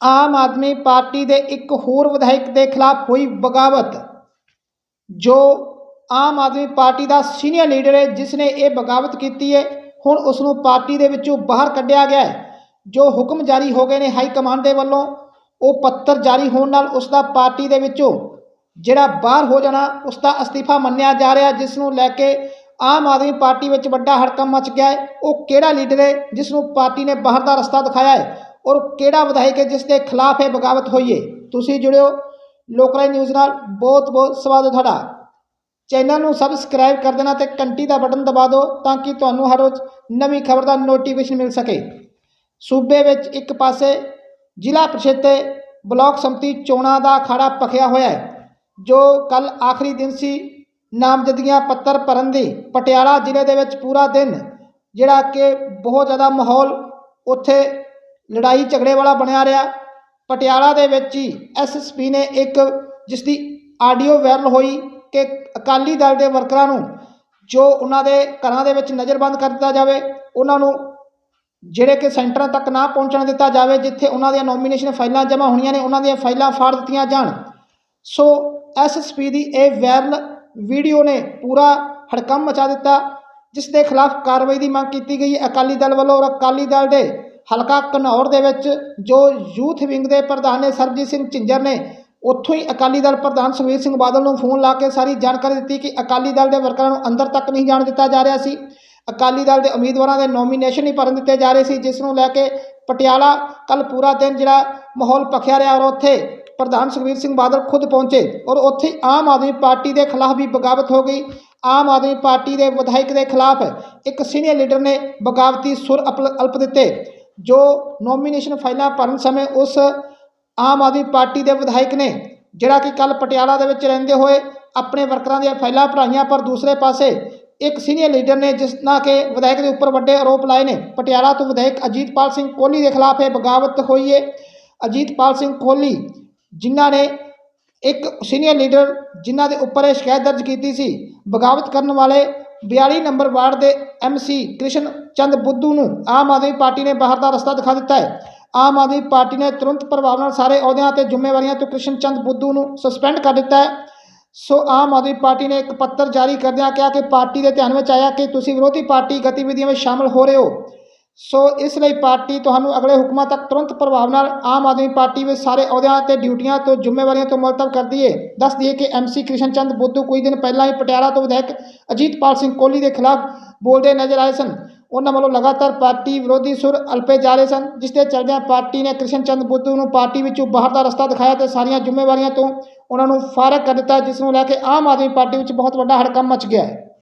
ਆਮ Aadmi party ਦੇ ਇੱਕ ਹੋਰ ਵਿਧਾਇਕ ਦੇ ਖਿਲਾਫ ਹੋਈ ਬਗਾਵਤ, ਜੋ ਆਮ ਆਦਮੀ ਪਾਰਟੀ ਦਾ ਸੀਨੀਅਰ ਲੀਡਰ ਹੈ ਜਿਸ ਨੇ ਇਹ ਬਗਾਵਤ ਕੀਤੀ ਹੈ, ਹੁਣ ਉਸ ਨੂੰ ਪਾਰਟੀ ਦੇ ਵਿੱਚੋਂ ਬਾਹਰ ਕੱਢਿਆ ਗਿਆ ਹੈ, ਜੋ ਹੁਕਮ ਜਾਰੀ ਹੋ ਗਏ ਨੇ ਹਾਈ ਕਮਾਂਡ ਦੇ ਵੱਲੋਂ, ਉਹ ਪੱਤਰ ਜਾਰੀ ਹੋਣ ਨਾਲ ਉਸ ਦਾ ਪਾਰਟੀ ਦੇ ਵਿੱਚੋਂ ਜਿਹੜਾ ਬਾਹਰ ਹੋ ਜਾਣਾ ਉਸ ਦਾ ਅਸਤੀਫਾ ਮੰਨਿਆ ਜਾ ਰਿਹਾ ਜਿਸ ਨੂੰ ਲੈ ਕੇ ਆਮ ਆਦਮੀ ਪਾਰਟੀ ਵਿੱਚ ਵੱਡਾ ਹੜਕੰਪ ਮਚ ਗਿਆ ਹੈ, ਉਹ ਕਿਹੜਾ ਲੀਡਰ ਹੈ ਜਿਸ ਨੂੰ ਪਾਰਟੀ ਨੇ ਬਾਹਰ ਦਾ ਰਸਤਾ ਦਿਖਾਇਆ ਹੈ? ਔਰ ਕਿਹੜਾ ਵਿਧਾਇਕ ਹੈ ਜਿਸ ਦੇ ਖਿਲਾਫ ਇਹ ਬਗਾਵਤ ਹੋਈ ਹੈ? ਤੁਸੀਂ ਜੁੜਿਓ ਲੋਕਲਾਈ ਨਿਊਜ਼ ਨਾਲ। ਬਹੁਤ ਬਹੁਤ ਸਵਾਗਤ ਤੁਹਾਡਾ। ਚੈਨਲ ਨੂੰ ਸਬਸਕ੍ਰਾਈਬ ਕਰ ਦੇਣਾ ਤੇ ਘੰਟੀ ਦਾ ਬਟਨ ਦਬਾ ਦਿਓ ਤਾਂ ਕਿ ਤੁਹਾਨੂੰ ਹਰ ਰੋਜ਼ ਨਵੀਂ ਖਬਰ ਦਾ ਨੋਟੀਫਿਕੇਸ਼ਨ ਮਿਲ ਸਕੇ। ਸੂਬੇ ਵਿੱਚ ਇੱਕ ਪਾਸੇ ਜ਼ਿਲ੍ਹਾ ਪ੍ਰੀਸ਼ਦ ਤੇ ਬਲਾਕ ਸੰਮਤੀ ਚੋਣਾਂ ਦਾ ਅਖਾੜਾ ਭਖਿਆ ਹੋਇਆ ਹੈ, ਜੋ ਕੱਲ ਆਖਰੀ ਦਿਨ ਸੀ। ਨਾਮਜ਼ਦਗੀਆਂ ਪੱਤਰ ਭਰਨ ਦੀ ਪਟਿਆਲਾ ਜ਼ਿਲ੍ਹੇ ਦੇ ਵਿੱਚ ਪੂਰਾ ਦਿਨ, ਜਿਹੜਾ ਕਿ ਬਹੁਤ ਜ਼ਿਆਦਾ ਮਾਹੌਲ ਉੱਥੇ ਲੜਾਈ ਝਗੜੇ ਵਾਲਾ ਬਣਿਆ ਰਿਹਾ। ਪਟਿਆਲਾ ਦੇ ਵਿੱਚ ਹੀ ਐਸਐਸਪੀ ਨੇ ਇੱਕ ਜਿਸ ਦੀ ਆਡੀਓ ਵਾਇਰਲ ਹੋਈ ਕਿ ਅਕਾਲੀ ਦਲ ਦੇ ਵਰਕਰਾਂ ਨੂੰ ਜੋ ਉਹਨਾਂ ਦੇ ਘਰਾਂ ਦੇ ਵਿੱਚ ਨਜ਼ਰਬੰਦ ਕਰ ਦਿੱਤਾ ਜਾਵੇ, ਉਹਨਾਂ ਨੂੰ ਜਿਹੜੇ ਕਿ ਸੈਂਟਰਾਂ ਤੱਕ ਨਾ ਪਹੁੰਚਣ ਦਿੱਤਾ ਜਾਵੇ, ਜਿੱਥੇ ਉਹਨਾਂ ਦੀਆਂ ਨੋਮੀਨੇਸ਼ਨ ਫਾਈਲਾਂ ਜਮ੍ਹਾਂ ਹੋਣੀਆਂ ਨੇ, ਉਹਨਾਂ ਦੀਆਂ ਫਾਈਲਾਂ ਫਾੜ ਦਿੱਤੀਆਂ ਜਾਣ। ਸੋ ਐਸਐਸਪੀ ਦੀ ਇਹ ਵਾਇਰਲ ਵੀਡੀਓ ਨੇ ਪੂਰਾ ਹੜਕੰਮ ਮਚਾ ਦਿੱਤਾ, ਜਿਸ ਦੇ ਖਿਲਾਫ ਕਾਰਵਾਈ ਦੀ ਮੰਗ ਕੀਤੀ ਗਈ ਅਕਾਲੀ ਦਲ ਵੱਲੋਂ ਔਰ ਅਕਾਲੀ ਦਲ ਦੇ ਹਲਕਾ ਘਨੌਰ ਦੇ ਵਿੱਚ ਜੋ ਯੂਥ ਵਿੰਗ ਦੇ ਪ੍ਰਧਾਨ ਨੇ ਸਰਬਜੀਤ ਸਿੰਘ ਝਿੰਜਰ ਨੇ, ਉੱਥੋਂ ਹੀ ਅਕਾਲੀ ਦਲ ਪ੍ਰਧਾਨ ਸੁਖਬੀਰ ਸਿੰਘ ਬਾਦਲ ਨੂੰ ਫੋਨ ਲਾ ਕੇ ਸਾਰੀ ਜਾਣਕਾਰੀ ਦਿੱਤੀ ਕਿ ਅਕਾਲੀ ਦਲ ਦੇ ਵਰਕਰਾਂ ਨੂੰ ਅੰਦਰ ਤੱਕ ਨਹੀਂ ਜਾਣ ਦਿੱਤਾ ਜਾ ਰਿਹਾ ਸੀ। ਅਕਾਲੀ ਦਲ ਦੇ ਉਮੀਦਵਾਰਾਂ ਦੇ ਨੋਮੀਨੇਸ਼ਨ ਨਹੀਂ ਭਰਨ ਦਿੱਤੇ ਜਾ ਰਹੇ ਸੀ, ਜਿਸ ਨੂੰ ਲੈ ਕੇ ਪਟਿਆਲਾ ਕੱਲ ਪੂਰਾ ਦਿਨ ਜਿਹੜਾ ਮਾਹੌਲ ਭਖਿਆ ਰਿਹਾ ਔਰ ਉੱਥੇ ਪ੍ਰਧਾਨ ਸੁਖਬੀਰ ਸਿੰਘ ਬਾਦਲ ਖੁਦ ਪਹੁੰਚੇ ਔਰ ਉੱਥੇ ਆਮ ਆਦਮੀ ਪਾਰਟੀ ਦੇ ਖਿਲਾਫ ਵੀ ਬਗਾਵਤ ਹੋ ਗਈ। ਆਮ ਆਦਮੀ ਪਾਰਟੀ ਦੇ ਵਿਧਾਇਕ ਦੇ ਖਿਲਾਫ ਇੱਕ ਸੀਨੀਅਰ ਲੀਡਰ ਨੇ ਬਗਾਵਤੀ ਸੁਰ ਅਪਲ- ਅਲਪ ਦਿੱਤੇ। ਜੋ ਨੋਮੀਨੇਸ਼ਨ ਫਾਈਲਾਂ ਭਰਨ ਸਮੇਂ ਉਸ ਆਮ ਆਦਮੀ ਪਾਰਟੀ ਦੇ ਵਿਧਾਇਕ ਨੇ, ਜਿਹੜਾ ਕਿ ਕੱਲ ਪਟਿਆਲਾ ਦੇ ਵਿੱਚ ਰਹਿੰਦੇ ਹੋਏ ਆਪਣੇ ਵਰਕਰਾਂ ਦੀਆਂ ਫਾਈਲਾਂ ਭਰਾਈਆਂ, ਪਰ ਦੂਸਰੇ ਪਾਸੇ ਇੱਕ ਸੀਨੀਅਰ ਲੀਡਰ ਨੇ ਜਿਸ ਨਾਲ ਕਿ ਵਿਧਾਇਕ ਦੇ ਉੱਪਰ ਵੱਡੇ ਆਰੋਪ ਲਾਏ ਨੇ, ਪਟਿਆਲਾ ਤੋਂ ਵਿਧਾਇਕ ਅਜੀਤਪਾਲ ਸਿੰਘ ਕੋਹਲੀ ਦੇ ਖਿਲਾਫ ਇਹ ਬਗਾਵਤ ਹੋਈ ਹੈ ਅਜੀਤਪਾਲ ਸਿੰਘ ਕੋਹਲੀ, ਜਿਨ੍ਹਾਂ ਨੇ ਇੱਕ ਸੀਨੀਅਰ ਲੀਡਰ ਜਿਨ੍ਹਾਂ ਦੇ ਉੱਪਰ ਇਹ ਸ਼ਿਕਾਇਤ ਦਰਜ ਕੀਤੀ ਸੀ, ਬਗਾਵਤ ਕਰਨ ਵਾਲੇ 42 ਨੰਬਰ ਵਾਰਡ ਦੇ ਐਮਸੀ ਕ੍ਰਿਸ਼ਨ ਚੰਦ ਬੁੱਧੂ ਨੂੰ ਆਮ ਆਦਮੀ ਪਾਰਟੀ ਨੇ ਬਾਹਰ ਦਾ ਰਸਤਾ ਦਿਖਾ ਦਿੱਤਾ ਹੈ। ਆਮ ਆਦਮੀ ਪਾਰਟੀ ਨੇ ਤੁਰੰਤ ਪ੍ਰਭਾਵ ਨਾਲ ਸਾਰੇ ਅਹੁਦਿਆਂ ਤੇ ਜ਼ਿੰਮੇਵਾਰੀਆਂ ਤੋਂ ਕ੍ਰਿਸ਼ਨ ਚੰਦ ਬੁੱਧੂ ਨੂੰ ਸਸਪੈਂਡ ਕਰ ਦਿੱਤਾ ਹੈ। ਸੋ ਆਮ ਆਦਮੀ ਪਾਰਟੀ ਨੇ ਇੱਕ ਪੱਤਰ ਜਾਰੀ ਕਰਦਿਆਂ ਕਿਹਾ ਕਿ ਪਾਰਟੀ ਦੇ ਧਿਆਨ ਵਿੱਚ ਆਇਆ ਕਿ ਤੁਸੀਂ ਵਿਰੋਧੀ ਪਾਰਟੀ ਗਤੀਵਿਧੀਆਂ ਵਿੱਚ ਸ਼ਾਮਲ ਹੋ ਰਹੇ ਹੋ। ਸੋ ਇਸ ਲਈ ਪਾਰਟੀ ਤੁਹਾਨੂੰ ਅਗਲੇ ਹੁਕਮਾਂ ਤੱਕ ਤੁਰੰਤ ਪ੍ਰਭਾਵ ਨਾਲ ਆਮ ਆਦਮੀ ਪਾਰਟੀ ਵਿੱਚ ਸਾਰੇ ਅਹੁਦਿਆਂ ਤੇ ਡਿਊਟੀਆਂ ਤੋਂ ਜ਼ਿੰਮੇਵਾਰੀਆਂ ਤੋਂ ਮੁਲਤਵ ਕਰਦੀ ਹੈ ਦੱਸ ਦਈਏ ਕਿ ਐਮਸੀ ਕ੍ਰਿਸ਼ਨ ਚੰਦ ਬੁੱਧੂ ਕੁਝ ਦਿਨ ਪਹਿਲਾਂ ਹੀ ਪਟਿਆਲਾ ਤੋਂ ਵਿਧਾਇਕ ਅਜੀਤਪਾਲ ਸਿੰਘ ਕੋਹਲੀ ਦੇ ਖਿਲਾਫ ਬੋਲਦੇ ਨਜ਼ਰ ਆਏ ਸਨ। ਉਹਨਾਂ ਵੱਲੋਂ ਲਗਾਤਾਰ ਪਾਰਟੀ ਵਿਰੋਧੀ ਸੁਰ ਅਲਪੇ ਜਾ ਰਹੇ ਸਨ, ਜਿਸ ਦੇ ਚਲਦਿਆਂ ਪਾਰਟੀ ਨੇ ਕ੍ਰਿਸ਼ਨ ਚੰਦ ਬੁੱਧੂ ਨੂੰ ਪਾਰਟੀ ਵਿੱਚੋਂ ਬਾਹਰ ਦਾ ਰਸਤਾ ਦਿਖਾਇਆ ਤੇ ਸਾਰੀਆਂ ਜ਼ਿੰਮੇਵਾਰੀਆਂ ਤੋਂ ਉਹਨਾਂ ਨੂੰ ਫਾਰਗ ਕਰ ਦਿੱਤਾ, ਜਿਸ ਨੂੰ ਲੈ ਕੇ ਆਮ ਆਦਮੀ ਪਾਰਟੀ ਵਿੱਚ ਬਹੁਤ ਵੱਡਾ ਹੜਕੰਪ ਮਚ ਗਿਆ ਹੈ।